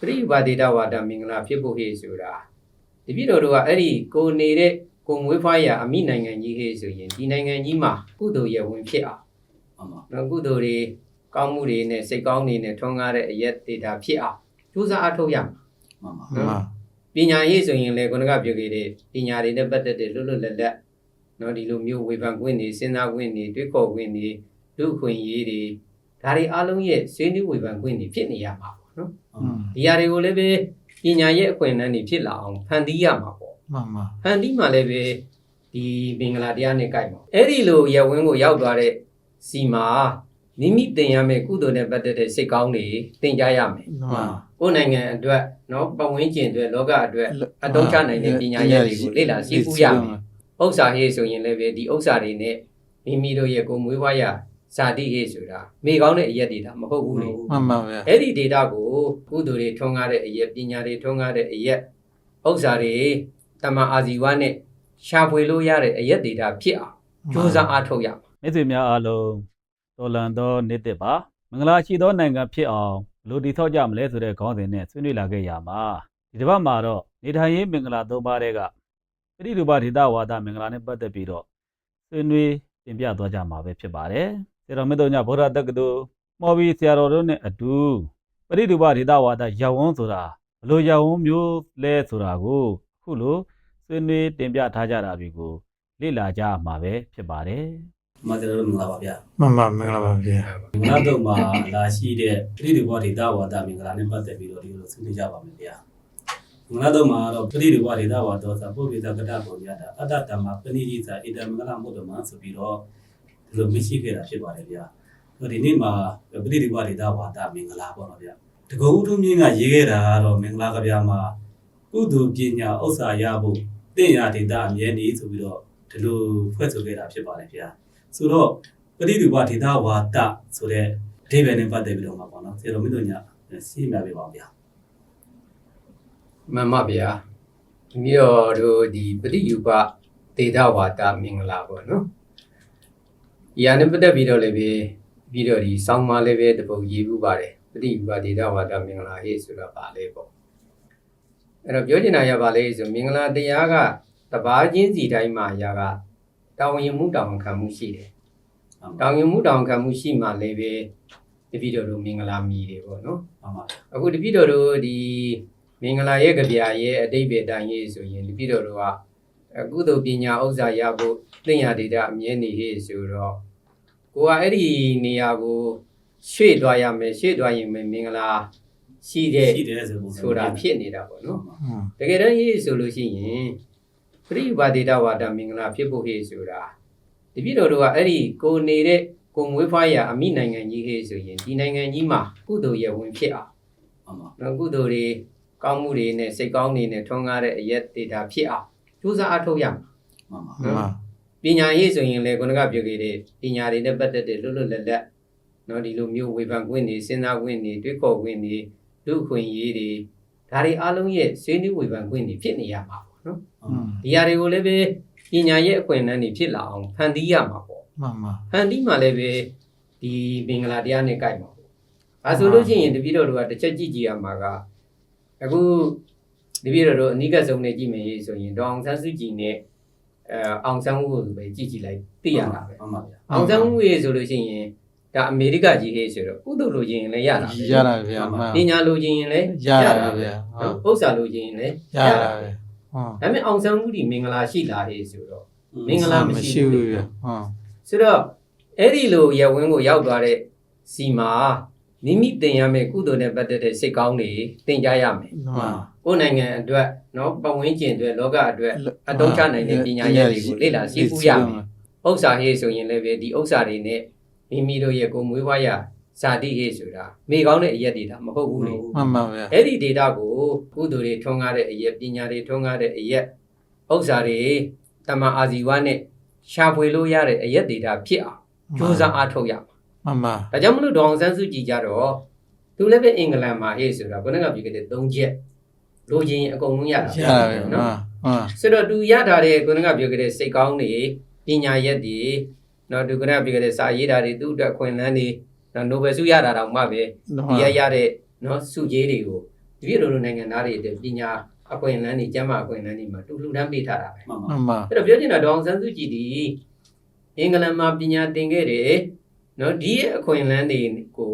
ပရိယုပါဒေတာဝါဒမင်္ဂလာဖြစ်ဖို့ဟေ့ဆိုတာတပိတော်တို့ကအဲ့ဒီကိုနေတဲ့ကိုမွေးဖွားရအမိနိုင်ငံကြီးဟေ့ဆိုရင်ဒီနိုင်ငံကြီးမှာကုသိုလ်ရဝင်ဖြစ်အောင်မှန်ပါနော်ကုသိုလ်တွေကောင်းမှုတွေနဲ့စိတ်ကောင်းတွေနဲ့ထွန်းကားတဲ့အရက်ဒေတာဖြစ်အောင်ကြိုးစားအထောက်ရမှာမှန်ပါမှန်ပါပညာရေးဆိုရင်လေခုနကပြောခဲ့တဲ့ပညာတွေနဲ့ပတ်သက်တဲ့လွတ်လွတ်လပ်လပ်နော်ဒီလိုမျိုးဝေဖန်ခွင့်တွေစဉ်းစားခွင့်တွေတွေးခေါ်ခွင့်တွေလူခွင့်ရေးတွေဒါတွေအားလုံးရဲ့ဆွေးနွေးဝေဖန်ခွင့်တွေဖြစ်နေရမှာပေါ့နော်อืม ဒီຢာတွေကိုလည်းပဲပညာရဲ့အခွင့်အလမ်းတွေဖြစ်လာအောင်ဖန်တီးရမှာပေါ့မှန်ပါဖန်တီးမှလည်းပဲဒီမင်္ဂလာတရားနဲ့ကြိုက်မှာအဲ့ဒီလိုရဝင်းကိုရောက်သွားတဲ့စီမှာမိမိသင်ရမယ့်ကုသိုလ်နဲ့ပတ်သက်တဲ့စိတ်ကောင်းတွေသင်ကြားရမယ်မှန်ပါကိုယ်နိုင်ငံအတွက်နော်ပတ်ဝန်းကျင်အတွက်လောကအတွက်အသုံးချနိုင်တဲ့ပညာရပ်တွေကိုလေ့လာစီးပူးရမယ်ဥစ္စာဟေးဆိုရင်လည်းပဲဒီဥစ္စာတွေနဲ့မိမိတို့ရဲ့ကိုယ်မွေးဖွားရ ဇာတိဟေးဆိုတာမိကောင်းတဲ့အရက်တွေဒါမဟုတ်ဘူးလေမှန်ပါဗျာအဲ့ဒီ data ကိုကုသိုလ်တွေထွန်းကားတဲ့အရက်ပညာတွေထွန်းကားတဲ့အရက်ဥစ္စာတွေတမန်အာဇီဝနဲ့ရှာဖွေလို့ရတဲ့အရက် data ဖြစ်အောင်ကြိုးစားအားထုတ်ရမှာမိတ်ဆွေများအားလုံးတော်လန်သောနေ့တစ်ပါမင်္ဂလာရှိသောနိုင်ငံဖြစ်အောင်ဘယ်လိုတည်ဆောက်ကြမလဲဆိုတဲ့ခေါင်းစဉ်နဲ့ဆွေးနွေးလာခဲ့ရမှာဒီတစ်ပတ်မှာတော့နေထိုင်ရေးမင်္ဂလာသုံးပါးတဲ့ကပရိဒုပဒေတာဝါဒမင်္ဂလာနဲ့ပတ်သက်ပြီးတော့ဆွေးနွေးတင်ပြသွားကြမှာပဲဖြစ်ပါတယ် ဆရာတော်မြတ်တော်ညဗုဒ္ဓတက္ကသိုလ်မော်ဘီဆရာတော်တို့နဲ့အတူပရိဒုပဒေတာဝါဒရဝန်းဆိုတာဘယ်လိုရဝန်းမျိုးလဲဆိုတာကိုအခုလိုဆွေးနွေးတင်ပြထားကြတာတွေကိုလေ့လာကြမှာပဲဖြစ်ပါတယ်မကျွန်တော်တို့မင်္ဂလာပါဗျာမှန်ပါမင်္ဂလာပါဗျာမင်္ဂလာတော့မှာလာရှိတဲ့ပရိဒီဘောဒေတာဝါဒမင်္ဂလာနဲ့ပတ်သက်ပြီးတော့ဒီလိုဆွေးနွေးကြပါမယ်ဗျာမင်္ဂလာတော့မှာတော့ပရိဒီဘောဒေတာဝါဒဆိုပုဗ္ဗေတကတပုံရတာအတ္တတမပဏိကြီးစာဣဒံမင်္ဂလာမုဒ္ဓမဆိုပြီးတော့ ဒီလိုမရှိခဲ့တာဖြစ်ပါတယ်ဗျာဒီနေ့မှာပရိဒီဘောဒေတာဝါဒမင်္ဂလာပေါ့နော်ဗျာတကုံဦးထုံးမြင့်ကရေးခဲ့တာကတော့မင်္ဂလာကဗျာမှာကုသိုလ်ပညာဥစ္စာရဖို့တင့်ရဒေတာအမြဲတည်းဆိုပြီးတော့ဒီလိုဖွဲ့ဆိုခဲ့တာဖြစ်ပါတယ်ဗျာဆိုတော့ပရိဒီဝဒေတာဝါဒဆိုတဲ့အဓိပ္ပာယ်နဲ့ပတ်သက်ပြီးတော့မှာပေါ့နော်ဆရာတော်မင်းတို့ညစီးမြပြပါဗျာမှန်ပါဗျာဒီမျိုးတို့ဒီပရိယုပဒေတာဝါဒမင်္ဂလာပေါ့နော် ဒီဟာနဲ့ပတ်သက်ပြီးတော့လည်းပဲပြီးတော့ဒီစောင်းမလည်းပဲတပုတ်ရေးဘူးပါတယ်ပရိယုပဒေတာဝါဒမင်္ဂလာဟေ့ဆိုတာပါလေပေါ့အဲ့တော့ပြောချင်တာရပါလေဆိုမင်္ဂလာတရားကတပါးချင်းစီတိုင်းမှာຢာကတောင်းရင်မှုတောင်းခံမှုရှိတယ်တောင်ရင်မှုတောင်ခံမှုရှိမှလည်းပဲတပိတော်တို့မင်္ဂလာမီတွေပေါ့နော်မှန်ပါဗျာအခုတပိတော်တို့ဒီမင်္ဂလာရဲ့ကြပြရဲ့အတိတ်ပဲတိုင်းရေးဆိုရင်တပိတော်တို့ကအကုသိုလ်ပညာဥစ္စာရဖို့သင်ရဒေတာအမြဲနေဟေ့ဆိုတော့ ကိုကအဲ့ဒီနေရာကိုရွှေ့သွားရမယ်ရွှေ့သွားရင်မင်္ဂလာရှိတဲ့ရှိတယ်ဆိုပုံစံဆိုတာဖြစ်နေတာပေါ့နော်อืมတကယ်တမ်းရေးဆိုလို့ရှိရင်ပရိယုပါဒေတာဝါဒမင်္ဂလာဖြစ်ဖို့ဟေ့ဆိုတာတပိတော်တို့ကအဲ့ဒီကိုနေတဲ့ကိုမွေးဖွားရအမိနိုင်ငံကြီးဟေ့ဆိုရင်ဒီနိုင်ငံကြီးမှာကုသိုလ်ရဝင်ဖြစ်အောင်မှန်ပါနော်ကုသိုလ်တွေကောင်းမှုတွေနဲ့စိတ်ကောင်းတွေနဲ့ထွန်းကားတဲ့အရက်ဒေတာဖြစ်အောင်ကြိုးစားအထောက်ရမှာမှန်ပါမှန် ပါ ပညာရေးဆိုရင်လေခုနကပြောခဲ့တဲ့ပညာတွေနဲ့ပတ်သက်တဲ့လွတ်လွတ်လပ်လပ်နော်ဒီလိုမျိုးဝေဖန်ခွင့်တွေစဉ်းစားခွင့်တွေတွေးခေါ်ခွင့်တွေလူခွင့်ရေးတွေဒါတွေအားလုံးရဲ့ဆွေးနွေးဝေဖန်ခွင့်တွေဖြစ်နေရမှာပေါ့နော် อืม ဒီຢာတွေကိုလည်းပဲပညာရဲ့အခွင့်အလမ်းတွေဖြစ်လာအောင်ဖန်တီးရမှာပေါ့ မှန်ပါ ဖန်တီးမှလည်းပဲဒီမင်္ဂလာတရားနဲ့ကြိုက်မှာပေါ့အဲဆိုလို့ရှိရင်တပည့်တော်တို့ကတစ်ချက်ကြည့်ကြည့်ရမှာကအခုတပည့်တော်တို့အနိကဆုံးနဲ့ကြည့်မယ်ဆိုရင်ဒေါအောင်ဆန်းစုကြည်နဲ့ အဲအောင်ဆန်းဦးကိုပဲကြည့်ကြည့်လိုက်သိရတာပဲမှန်ပါဗျာအောင်ဆန်းဦးရေဆိုလို့ရှိရင်ဒါအမေရိကကြီးဟေးဆိုတော့ကုသိုလ်လိုချင်ရင်လည်းရတာပဲရတာဗျာမှန်ပညာလိုချင်ရင်လည်းရတာဗျာဟုတ်ဥစ္စာလိုချင်ရင်လည်းရတာပဲဟုတ်ဒါပေမဲ့အောင်ဆန်းဦးဒီမင်္ဂလာရှိလာဟေးဆိုတော့မင်္ဂလာမရှိမရှိဘူးဘူးဗျာဟုတ်ဆိုတော့အဲ့ဒီလိုရဝင်းကိုရောက်သွားတဲ့စီမှာ မိမိသင်ရမယ့်ကုသိုလ်နဲ့ပတ်သက်တဲ့စိတ်ကောင်းတွေသင်ကြားရမယ်မှန်။ကိုယ်နိုင်ငံအတွက်နော်ပတ်ဝန်းကျင်အတွက်လောကအတွက်အသုံးချနိုင်တဲ့ပညာရပ်တွေကိုလေ့လာစီးပူးရမယ်။ဥစ္စာဟေးဆိုရင်လည်းပဲဒီဥစ္စာတွေနဲ့မိမိတို့ရဲ့ကိုယ်မွေးဖွားရဇာတိဟေးဆိုတာမိကောင်းတဲ့အရက်တွေဒါမဟုတ်ဘူးလေမှန်ပါဗျာ။အဲ့ဒီ data ကိုကုသိုလ်တွေထွန်းကားတဲ့အရက်ပညာတွေထွန်းကားတဲ့အရက်ဥစ္စာတွေတမန်အာဇီဝနဲ့ရှာဖွေလို့ရတဲ့အရက် data ဖြစ်အောင်ကြိုးစားအားထုတ်ရမှာ မှန်ပါဒါကြောင့်မလို့ဒေါအောင်ဆန်းစုကြည်ကြတော့သူလည်းပဲအင်္ဂလန်မှာဟေ့ဆိုတာခုနကပြောခဲ့တဲ့၃ချက်လိုချင်ရင်အကုန်လုံးရတာရတာဗျာမှန်မှန်ဆိုတော့သူရထားတဲ့ခုနကပြောခဲ့တဲ့စိတ်ကောင်းတွေပညာရက်တွေနော်သူခုနကပြောခဲ့တဲ့စာရေးတာတွေသူ့အတွက်အခွင့်အလမ်းတွေနော်နိုဘယ်ဆုရတာတောင်မှပဲဒီရရတဲ့နော်စုကြီးတွေကိုတပည့်တော်တို့နိုင်ငံသားတွေအတွက်ပညာအခွင့်အလမ်းတွေကျန်းမာအခွင့်အလမ်းတွေမှာတူလူတန်းပေးထားတာပဲမှန်မှပါန်ပါအဲ့တော့ပြောချင်တာဒေါအောင်ဆန်းစုကြည်ဒီအင်္ဂလန်မှာပညာသင်ခဲ့တယ် နော်ဒီရဲ့အခွင့်အလမ်းတွေကို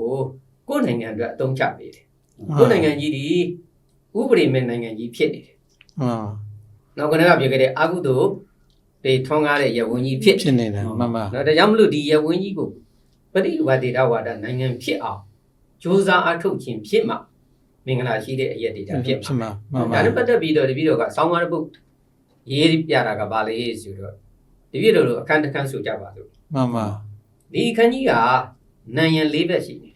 ကိုယ့်နိုင်ငံအတွက်အသုံးချပေးတယ်ကိုယ့်နိုင်ငံကြီးဒီဥပဒေမဲ့နိုင်ငံကြီးဖြစ်နေတယ်မှန်နောက်ကနေ့ကပြောခဲ့တဲ့အကုသိုလ်တွေထွန်းကားတဲ့ရဝန်းကြီးဖြစ်ဖြစ်နေတယ်မှန်ပါနော်ဒါကြောင့်မလို့ဒီရဝန်းကြီးကိုပရိဝါဒေတာဝါဒနိုင်ငံဖြစ်အောင်စ조사အထုတ်ခြင်းဖြစ်မှမင်္ဂလာရှိတဲ့အရက်တွေဒါဖြစ်ဖြစ်မှာမှာမှန်ပါဒါနဲ့ပတ်သက်ပြီးတော့တပည့်တော်ကဆောင်းပါးတစ်ပုဒ်ရေးပြတာကဘာလဲဆိုတော့တပည့်တော်တို့အခန်းတစ်ခန်းဆိုကြပါစို့မှန်ပါ ဒီအခန်းကြီးကနိုင်ငံ၄ဘက်ရှိတယ်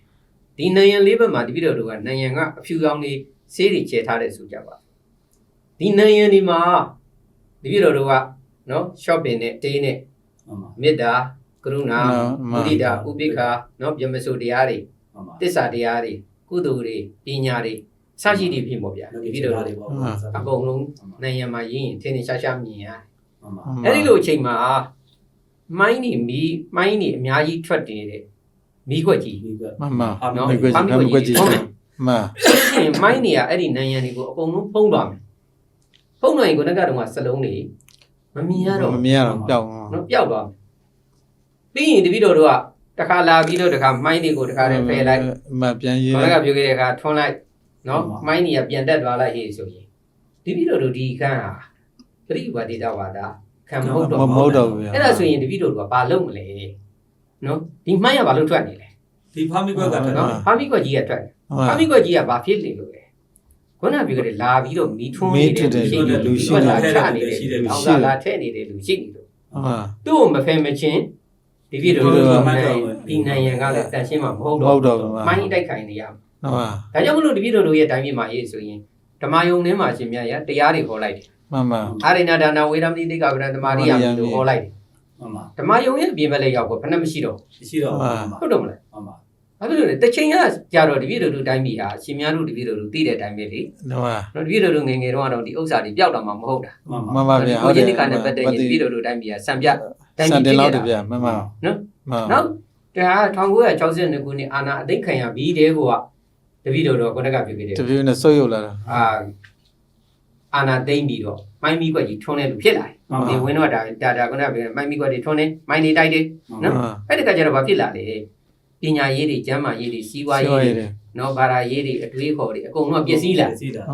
ဒီနိုင်ငံ၄ဘက်မှာတပည့်တော်တို့ကနိုင်ငံကအဖြူရောင်လေးဆေးတွေချဲထားတဲ့ဆိုကြပါဒီနိုင်ငံဒီမှာတပည့်တော်တို့ကနော် shopping နဲ့ day နဲ့မှန်ပါမေတ္တာကရုဏာမှမုန်ဒိတာဥပိ္ပခာနော်ဗျမစုတရားတွေမှန်ပါတစ္ဆာတရားတွေကုသိုလ်တွေပညာတွေစရှိတွေဖြစ်ပေါ့ဗျာဒီဒီဗီဗီဒီဒီယိုယိုတွေတွေပေါ့အကုန်လုံးနိုင်ငံမှာရင်းရင်ထင်းထင်းရှားရှားမြင်ရတယ်မှန်ပါအဲ့ဒီလိုအချိန်မှာ မိုင်းနေမီမိုင်းနေအများကြီးထွက်နေတဲ့မီးခွက်ကြီးဒီကမှန်ပါနော်မကွက်ကြီးမကွက်ကြီးမှန်ဆိုရင်မိုင်းနေကအဲ့ဒီနိုင်ငံတွေကိုအကုန်လုံးဖုံးသွားမယ်ဖုံးသွားရင်ကိုယ်ကတော့စလုံးတွေမမြင်ရတော့မမြင်ရတော့ပျောက်နော်ပျောက်သွားမယ်ပြီးရင်တပည့်တော်တို့ကတစ်ခါလာပြီးတော့တစ်ခါမိုင်းတွေကိုတစ်ခါတည်းဖယ်လိုက်မပြန်ရေးခေါင်းကပြောခဲ့တဲ့အခါထွန်းလိုက်နော်မိုင်းနေကပြန်တက်သွားလိုက်ဟေ့ဆိုရင်တပည့်တော်တို့ဒီခန်းဟာပရိဝါဒေတာဝါဒ ခံမဟုတ်တော့မဘူးဟုတ်တော့ဘူးအဲ့ဒါဆိုရင်တပည့်တော်တို့ကဘာလုပ်မလဲနော်ဒီမှန်းရဘာလို့ထွက်နေလဲဒီဖာမီကွက်ကထွက်နော်တော့ဖာမိကွက်ကြီးကထွက်တယ်ဖာမိကွက်ကြီးကဘာဖြစ်နေလို့လဲခုနကပြောခဲ့တဲ့လာပြီးတော့မီးထွန်းနေတဲ့ရှိနေလူရှိလာချနေတဲ့အောင်သာလာထဲနေတဲ့လူရှိနေလို့ဟာသူ့ကိုမဖယ်မချင်းတပည့်တော်တို့ကဒီနိုင်ငံကလည်းတန်ရှင်းမှာမဟုတ်မတော့ဟုတ်တော့ဘူးမိုင်းတိုက်ခိုင်နေရဟာဒါကြောင့်မလို့တပည့်တော်တို့ရဲ့တိုင်းပြည်မှာရေးဆိုရင်ဓမ္မယုံထဲမှာရှင်မြတ်ရတရားတွေဟောလိုက်တယ် မှန်ပါအာရိဏဒါနာဝေရမတိတိကဗရံဓမ္မရိယမလို့ဟောလိုက်တယ်မှန်ပါဓမ္မယုံရဲ့အပြင်ဘက်လည်းရောက်ကိုဘယ်နှမရှိတော့ရှိတော့မှန်ပါဟုတ်တော့မလားမှန်ပါဘာဖြစ်လို့လဲတစ်ချိန်ကကြာတော့တပည့်တော်တို့တိုင်းပြည်ဟာရှင်မြတ်တို့တပည့်တော်တို့သိတဲ့အတိုင်းပဲလေတော့ဟာနော်တပည့်တော်တို့ငယ်ငယ်တော့ကတော့ဒီဥစ္စာတွေပျောက်တော့မှမဟုတ်တာမှန်မှပါန်ပါဗျာကိုချင်းတိကနဲ့ပတ်သက်ရင်တပည့်တော်တို့တိုင်းပြည်ဟာစံပြတိုင်းစံပြည်တင်ဖြစ်လောက်နေတတာဗျာမှန်ပါမှန်နောက်ဒါ1962ခုနှစ်အာနာအသိခံရပြီးတဲ့ကောတပည့်တော်တို့ကခုနကပြောခဲ့တယ်တပြည့်နဲ့ဆုပ်ယုတ်လာတာအာ အာနာသိမ့်ပြီးတော့မိုင်းမီကွက်ကြီးထွန်းတဲ့လူဖြစ်လာတယ်မှန်ပါဒီဝင်းတော့ဒါဒါဒါခုနကပြောမိုင်းမီကွက်တွေထွန်းနေမိုင်းနေတိုက်တယ်နော်အဲ့ဒီကကျတော့ဘာဖြစ်လာလဲပညာရေးတွေကျမ်းမာရေးတွေစီးပွားရေးတွေတယ်နော်ဘာသာရေးတွေအတွေးခေါ်တွေအကုန်လုံးကပျက်စီးလာပျက်စီးလာ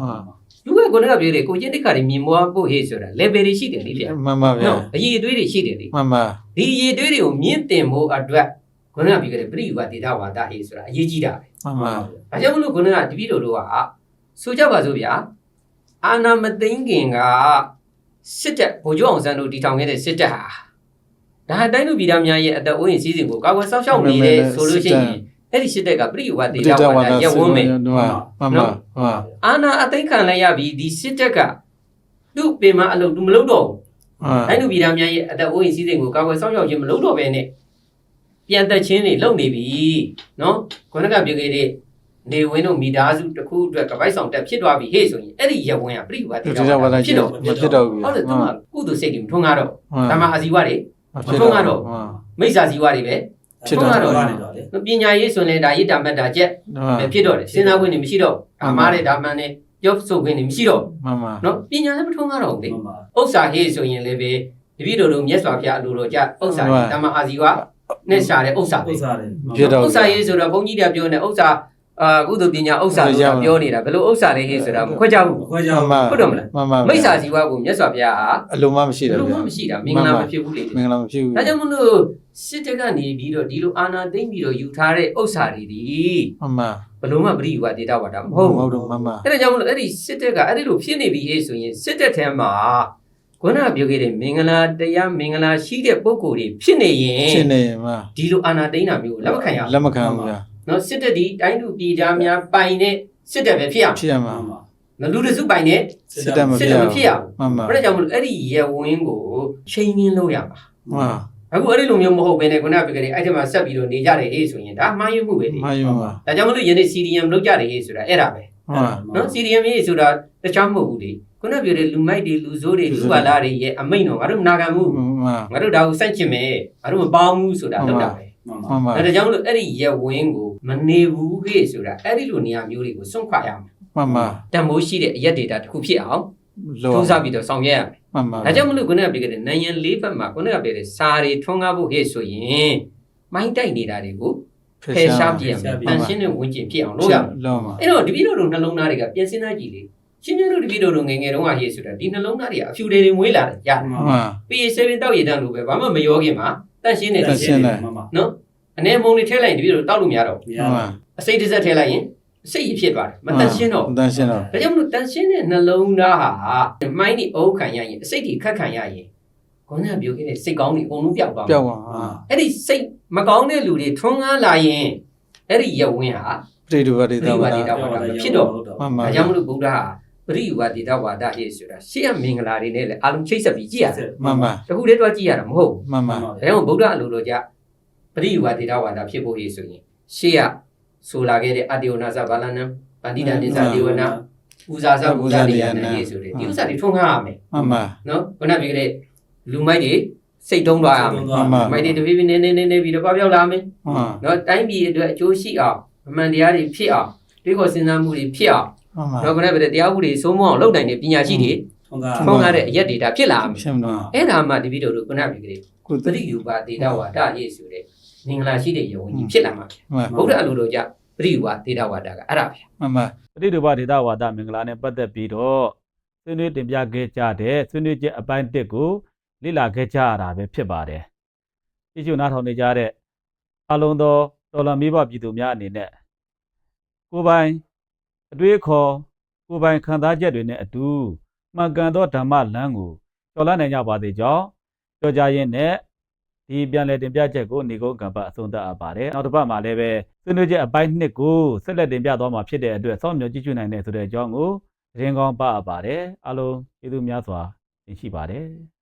လူကခုနကပြောတယ်ကိုကျင့်တိခါတွေမြင်မွားဖို့ဟေ့ဆိုတာ level တွေရှိတယ်လေဗျာမှန်ပါဗျာနော်အရေးအသွေးတွေရှိတယ်လေမှန်ပါဒီအရေးအသွေးတွေကိုမြင့်တင်ဖို့အတွက်ခုနကပြောခဲ့တဲ့ပရိယူဝဒေတာဝါဒဟေ့ဆိုတာအရေးကြီးတာပဲမှန်ပါဒါကြောင့်မလို့ခုနကတပည့်တော်တို့ကဆိုကြပါစို့ဗျာ အာနာမသိန်းခင်ကစစ်တပ်ဗိုလ်ချုပ်အောင်ဆန်းတို့တီထောင်ခဲ့တဲ့စစ်တပ်ဟာဒါအတိုင်းလူပြည်သားများရဲ့အသက်အိုးအိမ်စီးစဉ်ကိုကာကွယ်စောင့်ရှောက်နေတယ်ဆိုလို့ရှိရင်အဲ့ဒီစစ်တပ်ကပရိယူဝဒေတာဝါဒရက်ဝန်းမယ်မှန်ပါမှန်ပါဟာအာနာအသိမ်းခံလိုက်ရပြီဒီစစ်တပ်ကသူ့ပင်မအလုပ်သူမလုပ်တော့ဘူးဟာတိုင်းလူပြည်သားများရဲ့အသက်အိုးအိမ်စီးစဉ်ကိုကာကွယ်စောင့်ရှောက်ခြင်းမလုပ်တော့ဘဲနဲ့ပြန်သက်ခြင်းတွေလုပ်နေပြီနော်ခုနကပြောခဲ့တဲ့ နေဝင်းတို့မိသားစုတစ်ခုအတွက်ကပိုက်ဆောင်တက်ဖြစ်သွားပြီဟေ့ဆိုရင်အဲ့ဒီရက်ဝင်းကပြိဝါဒီတိတော့ဘာသာဖြစ်တော့မဖြစ်တော့ဘူးဟုတ်တယ်သူကကုသိုလ်စိတ်တွေမထွန်းကားတော့ဟာဓမ္မအာဇီဝတွေဖြစ်တော့ဟာမိစ္ဆာဇီဝတွေပဲဖြစ်တော့တော့နေတော့လေပညာရေးဆိုရင်လည်းဒါရစ်တာမတ်တာချက်ဟာပဲဖြစ်တော့တယ်စဉ်းစားခွင့်တွေမရှိတော့ဒါမားတဲ့ဒါမှန်တဲ့ပြောဆိုခွင့်တွေမရှိတော့မှန်ပါနော်ပညာလည်းမထွန်းကားတော့ဘူးလေမှန်ပါဥစ္စာဟေးဆိုရင်လည်းပဲတပည့်တော်တို့မြတ်စွာဘုရားအလိုတော်ကြဥစ္စာဟုတ်ပါဓမ္မအာဇီဝနဲ့ရှာတဲ့ဥစ္စာပဲဥစ္စာလေဖြစ်တော့ဥစ္စာရေးဆိုတော့ဘုန်းကြီးတွေကပြောနေဥစ္စာ အာကုသိုလ်ပညာဥစ္စာလို့ပြောနေတာဘယ်လိုဥစ္စာလဲဟေးဆိုတာမခွဲကြဘူးခွဲကြမှန်အောင်ပါဟုတ်တယ်မလားမှန်ပါမိစ္ဆာဇီဝကိုမြတ်စွာဘုရားဟာအလုံးမမရှိဘယ်တော့လိုဗျာမှမရှိတာမင်္ဂလာမဖြစ်ဘူးလေမင်္ဂလာမဖြစ်ဘူးဒါကြောင့်မလို့စစ်တပ်ကနေပြီးတော့ဒီလိုအာဏာသိမ်းပြီးတော့ယူထားတဲ့ဥစ္စာတွေဒီမှန်ပါဘယ်လိုမှပရိယူဝဒေတာဝါဒမမဟုဟုတ်တ်ဘူးဘူးမှန်ပါအဲ့ဒါကြောင့်မလို့အဲ့ဒီစစ်တပ်ကအဲ့ဒီလိုဖြစ်နေပြီဟေ့ဆိုရင်စစ်တပ်ထဲမှာခုနကပြောခဲ့တဲ့မင်္ဂလာတရားမင်္ဂလာရှိတဲ့ပုံကိုယ်တွေဖြစ်နေရင်ရှင်းနေမှာဒီလိုအာဏာသိမ်းတာမျိုးကိုလက်မခံရဘူးလက်မခံဘူးဗျာ နော်စစ်တပ်ဒီတိုင်းသူပြည်သားများပိုင်တဲ့စစ်တပ်ပဲဖြစ်ရဖြစ်ရမှာမှန်ပါမယ်လူတစုပိုင်တဲ့စစ်တပ်မစစ်ဖြစ်ရတပ်မဘူးဖြစ်ရဘူးမှန်ပါအဲ့ဒါကြောင့်မလို့အဲ့ဒီရဲဝင်းကိုချိန်ရင်းလို့ရမှာမှန်အခုအဲ့ဒီလိုမျိုးမဟုတ်ဘဲနဲ့ခုနကပြောခဲ့တဲ့အဲ့ဒီမှာဆက်ပြီးတော့နေကြတယ်ဟေ့ဆိုရင်ဒါမှားယွင်းမှုပဲလေမှန်ယူမှာဒါကြောင့်မလို့ယနေ့ CDM လောက်ကြတယ်ဟေ့ဆိုတာအဲ့ဒါပဲမှန်နော် CDM ဟေ့ဆိုတာတခြားမဟုတ်ဘူးလေခုနကပြောတဲ့လူမိုက်တွေလူဆိုးတွေလူပါလာတွေရဲ့အမိန့်တော်ငါတို့မနာခံဘူးမှန်ငါတို့ဒါကိုစိုက်ချင်မယ်ငါတို့မပေါင်းဘူးဆိုတာလောက်တာပဲမှန်မှပါန်ပါဒါကြောင့်မလို့အဲ့ဒီရက်ဝင်းကို မနေဘူးဟေ့ဆိုတာအဲ့ဒီလိုနေရာမျိုးတွေကိုစွန့်ခွာရမှာမှန်မှန်တန်ဖိုးရှိတဲ့အရက်ဒေတာတစ်ခုဖြစ်အောင်လောစူးစမ်းပြီးတော့ဆောင်ရွက်ရမယ်မှန်မှန်ဒါကြောင့်မလို့ခုနကပြောခဲ့တဲ့နိုင်ငံလေးဘက်မှာခုနကပြောတဲ့စာတွေထွန်းကားဖို့ဟဲ့ဆိုရင်မိုင်းတိုက်နေတာတွေကိုဖယ်ရှားပြရမယ်တန်ရှင်းတဲ့ဝင်ကျင်ဖြစ်အောင်လုပ်ရမယ်လောမှာအဲ့တော့တပည့်တော်တို့နှလုံးသားတွေကပြင်စင်သားကြည့်လေရှင်မျိုးတို့တပည့်တော်တို့ငယ်ငယ်တုန်းကဟဲ့ဆိုတာဒီနှလုံးသားတွေကအဖြူတွေတွေမွေးလာတယ်ကြာမှန်မှန် PA7 တောက်ရည်တန်းလို့ပဲဘာမှမရောခင်မှာတန့်ရှင်းနေတတယ်န့်ရှင်းတယ်မှန်ပါနော် အနေမုံလေးထည့်လိုက်ရင်တပည့်တော်တောက်လို့မရတော့ဘူးမရမှန်ဘူးအစိတ်တစ်စက်ထည့်လိုက်ရင်အစိတ်ကြီးဖြစ်သွားတယ်မတန့်ရှင်းတော့မတန်ရှင်းတော့ဒါကြောင့်မလို့တန့်ရှင်းတဲ့နှလုံးသားဟာမိုင်းဒီအုပ်ခံရရင်အစိတ်ကြီးခတ်ခံရရင်ခေါင်းကပြောခဲ့တဲ့စိတ်ကောင်းတွေအကုန်လုံးပျောက်သွားပျောမှာက်သွားအဲ့ဒီစိတ်မကောင်းတဲ့လူတွေထွန်းကားလာရင်အဲ့ဒီရဝင်းဟာပရိဒုဝတိတဝပရိတာဝါဒဖြစ်တော့ဟုတ်တော့မှန်မှန်ဒါကြောင့်မလို့ဗုဒ္ဓဟာပရိယူဝဒေတာဝါဒဟေ့ဆိုတာရှေ့ရမင်္ဂလာတွေနဲ့လည်းအလုံးချိတ်ဆက်ပြီးကြည့်ရတယ်မှန်မှန်တခုတည်းတော့ကြည့်ရတာမဟုတ်ဘူးမှန်မှန်ဒါကြောင့်ဗုဒ္ဓအလိုတော်ကြ ပရိယူဝဒေတာဝါဒဖြစ်ဖို့ဟေ့ဆိုရင်ရှေ့ရဆိုလာခဲ့တဲ့အတ္တယနာသဗလာနံဗန္တိတနိသဒေဝနာပူဇာသပူဇာနေယနာဟေ့ဆိုတဲ့ဒီဥစ္စာတွေထွန်းကားရမယ်မှန်မှန်နော်ခုနပြောခဲ့တဲ့လူမိုက်တွေစိတ်တုံးသွားရမယ်မှန်မှန်မိုက်တွေတဖြည်းဖြည်းနည်းနည်းနည်းနည်းပြီးတော့ပပျောက်လာမယ်မှန်နော်တိုင်းပြည်အတွက်အကျိုးရှိအောင်အမှန်တရားတွေဖြစ်အောင်တွေးခေါ်စဉ်းစားမှုတွေဖြစ်အောင်မှန်မှန်တော့ခုနကပြောတဲ့တရားဥပဒေစိုးမိုးအောင်လုပ်နိုင်တဲ့ပညာရှိတွေထုံးကားထုံးကားတဲ့အရက်ဒေတာဖြစ်လာမယ်ရှင်းတော့အဲ့ဒါမှတပည့်တော်တို့ခုနပြောခဲ့တဲ့ကုသပရိယူပါဒေတာဝါဒရေးဆိုတဲ့ မင်္ဂလာရှိတဲ့ယုံကြီးဖြစ်လာမှာမှန်ဗုဒ္ဓအလိုတော်ကြပရိယူပါဒေတာဝါဒကအဲ့ဒါပဲမှန်မှန်ပရိဒုဘဒေတာဝါဒမင်္ဂလာနဲ့ပတ်သက်ပြီးတော့ဆွေးနွေးတင်ပြခဲ့ကြတဲ့ဆွေးနွေးချက်အပိုင်းတစ်ကိုလေ့လာခဲ့ကြရတာပဲဖြစ်ပါတယ်။ကြည့်ရှုနားထောင်နေကြတဲ့အလုံးသောတော်လန်မိဘပြည်သူများအနေနဲ့ကိုယ်ပိုင်အတွေးအခေါ်ကိုယ်ပိုင်ခံစားချက်တွေနဲ့အတူမှန်ကန်သောဓမ္မလမ်းကိုကျော်လွှားနိုင်ကြပါသေးကြောင်းကြော်ကြရင်းနဲ့ ဒီပြန်လည်တင်ပြချက်ကိုနေကုန်းကံပတ်အဆုံးသတ်အပ်ပါတယ်။နောက်တစ်ပတ်မှာလည်းပဲဆွေးနွေးချက်အပိုင်းနှစ်ကိုဆက်လက်တင်ပြသွားမှာဖြစ်တဲ့အတွက်စောင့်မျှော်ကြည့်ရှုနိုင်တဲ့ဆိုတဲ့အကြောင်းကိုသတင်းကောင်းပါအပ်ပါတယ်။အားလုံးကျေးဇူးများစွာတင်ရှိပါတယ်။